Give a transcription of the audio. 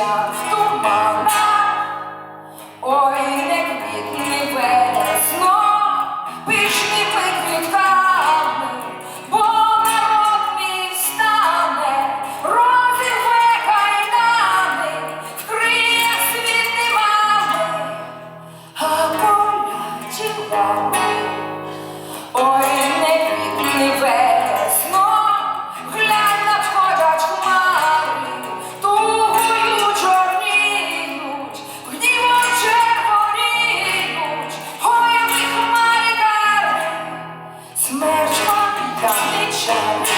Час тумана, ой, не квітне весно, пишні квітками, бо народ мій встане, розірве кайдани, вкриє світ мами, а полячі вам. There's one God, it's